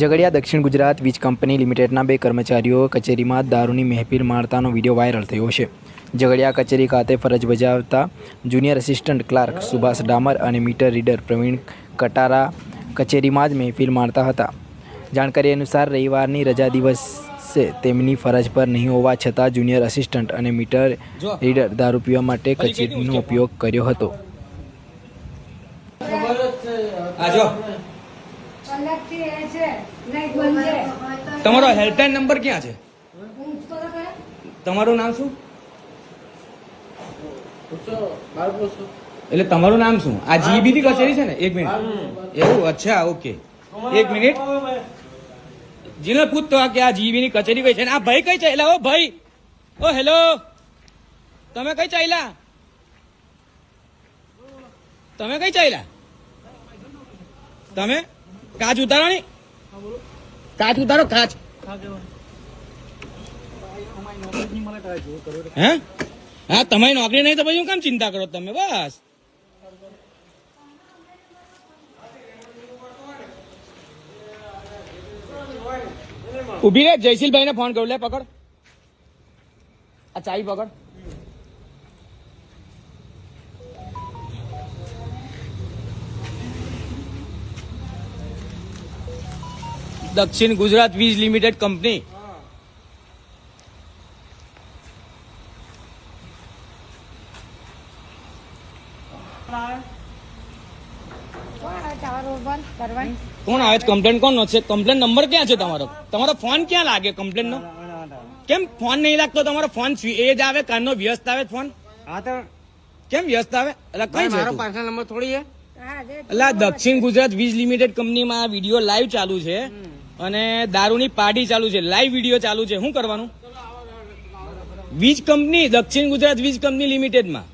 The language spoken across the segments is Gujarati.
ઝઘડિયા દક્ષિણ ગુજરાત વીજ કંપની લિમિટેડના બે કર્મચારીઓ કચેરીમાં દારૂની મહેફિલ મારતાનો વીડિયો વાયરલ થયો છે. ઝઘડિયા કચેરી ખાતે ફરજ બજાવતા જુનિયર અસિસ્ટન્ટ ક્લાર્ક સુભાષ ડામર અને મીટર રીડર પ્રવીણ કટારા કચેરીમાં જ મહેફિલ મારતા હતા. જાણકારી અનુસાર રવિવારની રજા દિવસે તેમની ફરજ પર નહીં હોવા છતાં જુનિયર અસિસ્ટન્ટ અને મીટર રીડર દારૂ પીવા માટે કચેરીનો ઉપયોગ કર્યો હતો. આજો અલગથી એ છે નહીં બંધ છે તમારો હેલ્પલાઇન નંબર ક્યાં છે? તમારું નામ શું? એટલે તમારું નામ શું? આ જીબી ની કચેરી છે ને? એક મિનિટ. એવું? અચ્છા ઓકે. એક મિનિટ. જીને પૂછતો આ કે આ જીબી ની કચેરી કઈ છે? ને આ ભાઈ કઈ ચાલ્યા? ઓ ભાઈ. ઓ હેલો. તમે કઈ ચાલ્યા? તમે કઈ ચાલ્યા? તમે? કાચ ઉતારો ની. કાચ ઉતારો, કાચ. હે? હા, તમારી નોકરી નહીં તો પછી હું કેમ ચિંતા કરો તમે? બસ. ઊભી રે જયશીલભાઈ ને ફોન કરું લે, પકડ. આ ચાવી પકડ. દક્ષિણ ગુજરાત વીજ લિમિટેડ કંપની. કોણ આવે? છે કમ્પ્લેન કોણ છે? કમ્પ્લેન નંબર ક્યાં છે તમારો? તમારો ફોન ક્યાં લાગે? કમ્પ્લેન નો? કેમ ફોન નહીં લાગતો તમારો? ફોન એ જ આવે કાનનો વ્યસ્ત આવે ફોન હા તો કેમ વ્યસ્ત આવે? એટલે કઈ છે મારો પર્સનલ નંબર થોડી છે. એટલે દક્ષિણ ગુજરાત વીજ લિમિટેડ કંપનીમાં આ વીડિયો લાઈવ ચાલુ છે. અને દારૂની પાર્ટી ચાલુ છે લાઈવ વીડિયો ચાલુ છે શું કરવાનું વીજ કંપની દક્ષિણ ગુજરાત વીજ કંપની લિમિટેડમાં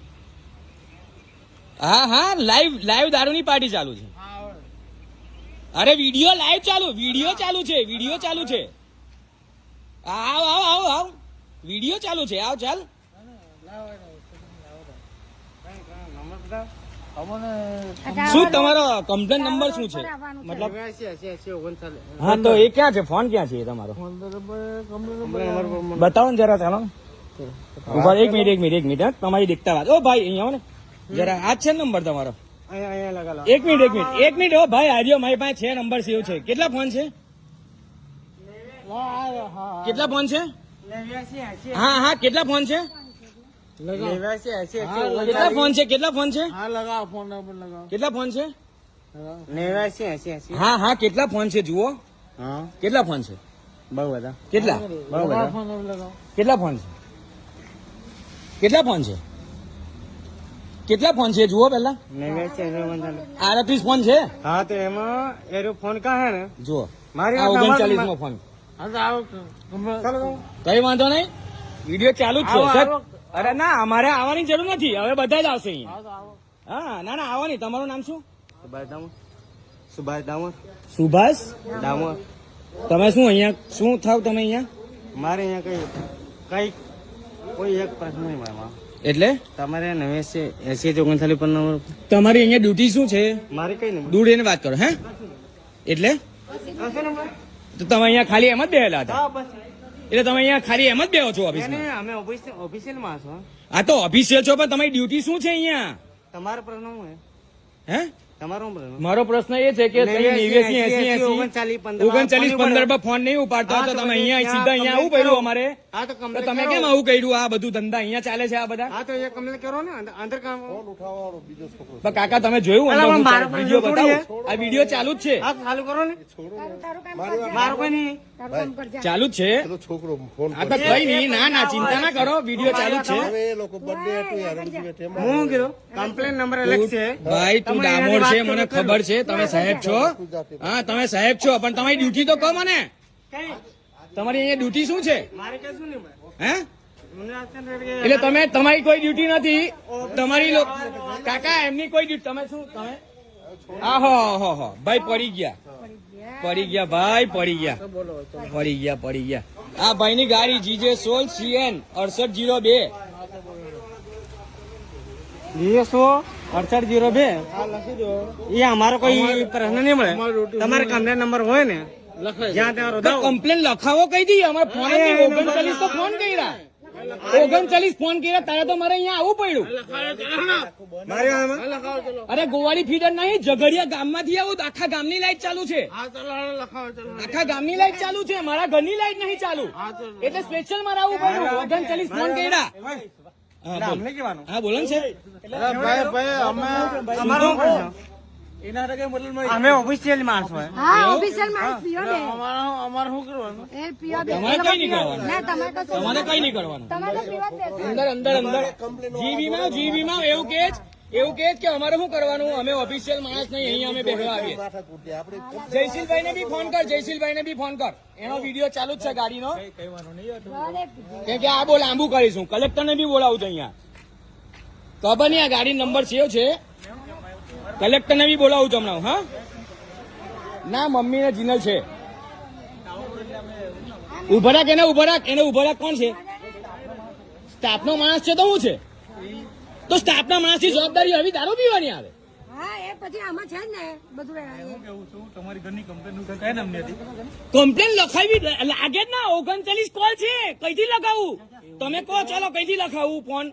હા હા લાઈવ લાઈવ દારૂની પાર્ટી ચાલુ છે અરે વીડિયો લાઈવ ચાલુ વીડિયો ચાલુ છે વીડિયો ચાલુ છે આવ આવ આવ આવ વીડિયો ચાલુ છે આવ ચાલ શું તમારો કમ્પ્લેન નંબર શું છે? મતલબ હા તો એ ક્યાં છે? ફોન ક્યાં છે એ તમારો? બતાવો ને જરા ચાલો ઊભા એક મિનિટ એક મિનિટ એક મિનિટ. તમારી દેખતા વાત. ઓ ભાઈ અહીંયા આવો ને. જરા આ છે ને નંબર તમારો? એક મિનિટ એક મિનિટ એક મિનિટ ઓ ભાઈ આર્યો મારી પાસે છે નંબર સેવ છે. કેટલા ફોન છે? કેટલા ફોન છે? હા હા કેટલા ફોન છે? કેટલા ફોન છે? કેટલા ફોન છે? હા લગાવો ફોન નંબર લગાવો. કેટલા ફોન છે? એસી એસી હા હા કેટલા ફોન છે જુઓ. હા. કેટલા ફોન છે? બહુ બધા. કેટલા? બહુ બધા. ફોન નંબર લગાવો. કેટલા ફોન છે? કેટલા ફોન છે? કેટલા ફોન છે જુઓ પેલા આડત્રીસ ફોન છે? હા તો એમાં એરો ફોન કા હે ને? જુઓ. મારી ઓગણચાલીસ નો ફોન. હા તો આવો ચાલો કઈ વાંધો નહીં. વીડિયો ચાલુ જ છે. અરે ના અમારે આવવાની જરૂર નથી. હવે બધા જ આવશે અહીંયા. આવો તો આવો. હા ના ના આવવાની. તમારું નામ શું? સુભાષ ડામોર. સુભાષ ડામોર. સુભાષ? ડામોર. તમે શું અહીંયા શું થાવ તમે અહીંયા? મારે અહીંયા કઈ કઈ કોઈ એક પ્રશ્ન નહીં મારા એટલે? તમારે નવેસે એસી એસી ઓગણચાલીસ પર નંબર તમારી અહીંયા ડ્યુટી શું છે? મારે કઈ નંબર દૂર એને વાત કરો હે? એટલે? આ શું નંબર. તો તમે અહીંયા ખાલી એમ જ બેહેલા હતા. બસ. એટલે તમે અહીંયા ખાલી એમ જ બેહો છો ઓફિસ અમે ઓફિસ ઓફિશિયલમાં છો આ તો ઓફિસિયલ છો પણ તમારી ડ્યુટી શું છે અહીંયા? તમારો પ્રશ્ન હું હે? મારો પ્રશ્ન એ છે કે તમે નેવ્યાસી, 89, 80, 80, ઓગણચાલીસ, પંદર. પર ફોન નહીં ઉપાડતા તો તમે અહીંયા સીધા અહીંયા આવું કર્યું અમારે. તો તમે કેમ આવું કર્યું? આ બધું ધંધા અહીંયા ચાલે છે આ બધા? કરો ને. અંદર- કાકા તમે જોયું આ વીડિયો ચાલુ જ છે. ચાલુ કરો ને. તારું તારું કામ કરજે. મારો કોઈ નહીં. તારું કામ કરજે. ચાલુ જ છે. છોકરો ફોન કઈ નહીં ના ના ચિંતા ના કરો. વીડિયો ચાલુ જ છે. હું કમ્પ્લેન નંબર અલગ છે. ભાઈ તું ડામોર છે મને ખબર છે તમે સાહેબ છો? હા તમે સાહેબ છો પણ તમારી ડ્યુટી તો કહો મને. તમારી અહીંયા ડ્યુટી શું છે. હે? એટલે તમે તમારી કોઈ ડ્યુટી નથી. તમારી કાકા એમની કોઈ ડ્યુટી તમે શું તમે? આહો હો હો ભાઈ પડી ગયા. પડી ગયા ભાઈ પડી ગયા. પડી ગયા પડી ગયા. આ ભાઈ ની ગાડી જીજે સોલ સીએન અડસઠ જીરો બે. જીએસઓ અડસઠ જીરો બે. એ અમારો કોઈ પ્રશ્ન નહીં મળે. તમારે કમ્પ્લેન નંબર હોય ને કમ્પ્લેન લખાવો કઈ દઈએ. અમારે ફોન ઓગણચાલીસ તો ફોન કર્યા. ઓગણચાલીસ ફોન કર્યા. તારે તો મારે અહીંયા આવવું પડ્યું. અરે ગોવાળી ફીડર નહીં. ઝઘડિયા ગામમાંથી આવું આખા ગામની લાઈટ ચાલુ છે. આખા ગામની લાઈટ ચાલુ છે. મારા ઘરની લાઈટ નહીં ચાલુ. એટલે સ્પેશિયલ મારે આવવું પડ્યું. ઓગણચાલીસ ફોન કર્યા. હા, બોલ. ને સાહેબ. અમે ઓફિશિયલ માણસ હોય. હા ઓફિસર માણસ પીઓ બે અમારો અમારે શું કરવાનું? એ પીઓ બે. તમારે કઈ નહીં કરવાનું? ના તમારે કશું તમારે કઈ નહીં કરવાનું? તમારે પીવા જ બેસવાનું. અંદર અંદર અંદર. જીબીમાં જીબીમાં એવું કે એવું કે કે અમારે શું કરવાનું? અમે ઓફિશિયલ માણસ નહીં અહીંયા અમે બેસવા આવીએ. જયશીલભાઈ ને બી ફોન કર જયશીલભાઈ ને બી ફોન કર. એનો વીડિયો ચાલુ જ છે ગાડીનો. કેમ કે આ બહુ લાંબુ કરીશું. કલેક્ટર ને બી બોલાવું છું અહીંયા. ખબર નહીં આ ગાડી નંબર સેવ છે. કલેક્ટર ને બી બોલાવું છું હમણાં હા? ના મમ્મી ને જીનલ છે. ઊભા રાખ એને ઊભા રાખ એને ઊભા રાખ કોણ છે? સ્ટાફ નો માણસ છે તો શું છે? તો સ્ટાફ ના માણસની જવાબદારી આવી દારૂ પીવાની આવે. હા એ પછી આમાં છે જ ને બધું કમ્પ્લેન લખાવી લાગે જ ના ઓગણચાલીસ કોલ છે કઈથી લખાવું? તમે કહો ચાલો કઈથી લખાવું ફોન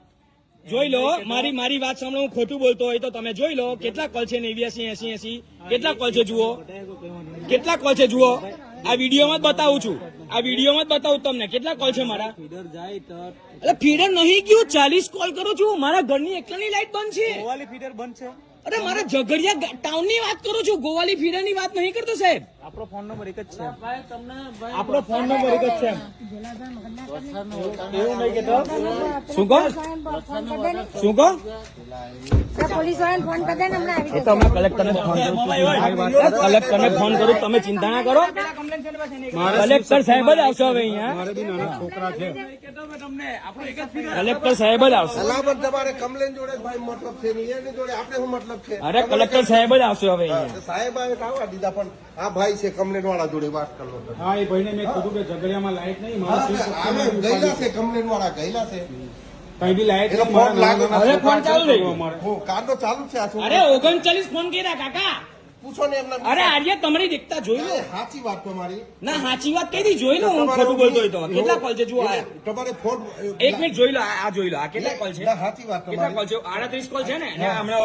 જોઈ લો મારી મારી વાત સાંભળો હું ખોટું બોલતો હોય તો તમે જોઈ લો કેટલા કોલ છે નેવ્યાસી એસી એસી કેટલા કોલ છે જુઓ? કેટલા કોલ છે જુઓ? આ વિડીયોમાં જ બતાવું છું. આ વિડીયોમાં જ બતાવું તમને. કેટલા કોલ છે મારા? એટલે ફીડર નહીં ગયું ચાલીસ કોલ કરું છું. મારા ઘરની એકલાની લાઈટ બંધ છે. ગોવાલી ફીડર બંધ છે. અરે મારા ઝઘડિયા ટાઉનની વાત કરું છું. ગોવાલી ફીડરની વાત નહીં કરતો સાહેબ. આપણો ફોન નંબર એક જ છે આપણો ફોન નંબર એક જ છે એવું નહીં કેતો શું કહો ફોન કરી દે ને. શું કહો પોલીસ વાળાને ફોન કરી દે ને હમણાં આવી એ જશે. તો અમે કલેક્ટરને ફોન કરું કલેક્ટરને ફોન કરું તમે ચિંતા ના કરો કલેક્ટર સાહેબ જ આવશે હવે અહીંયા કલેક્ટર સાહેબ જ આવશે સલામત તમારે કમલેન જોડે ભાઈ મતલબ છે નહીં એની જોડે આપણે શું મતલબ છે અરે કલેક્ટર સાહેબ જ આવશે હવે અહીંયા સાહેબ આવે તો આવવા દીધા પણ આ ભાઈ છે કમ્પ્લેન વાળા જોડે વાત કરો હા એ ભાઈને મેં કીધું કે ઝઘડિયામાં લાઈટ નહીં મારા ગયેલા છે. કમ્પ્લેન વાળા ગયેલા છે. કઈ બી લાઈટ ફોન લાગે હવે ફોન ચાલુ થઈ હું કાંડો ચાલુ છે આ અરે ઓગણચાલીસ ફોન કર્યા કાકા. પૂછો ને એમના અરે આર્ય તમારી દેખતા જોઈ લો. સાચી વાત તમારી ના સાચી વાત કઈ જોઈ લો હું ખોટું બોલતો હોય તો. કેટલા કોલ છે જુઓ આ. તમારે ફોન એક મિનિટ જોઈ લો આ આ જોઈ લો આ કેટલા કોલ છે? સાચી વાત કેટલા કોલ છે? આડત્રીસ કોલ છે ને હમણાં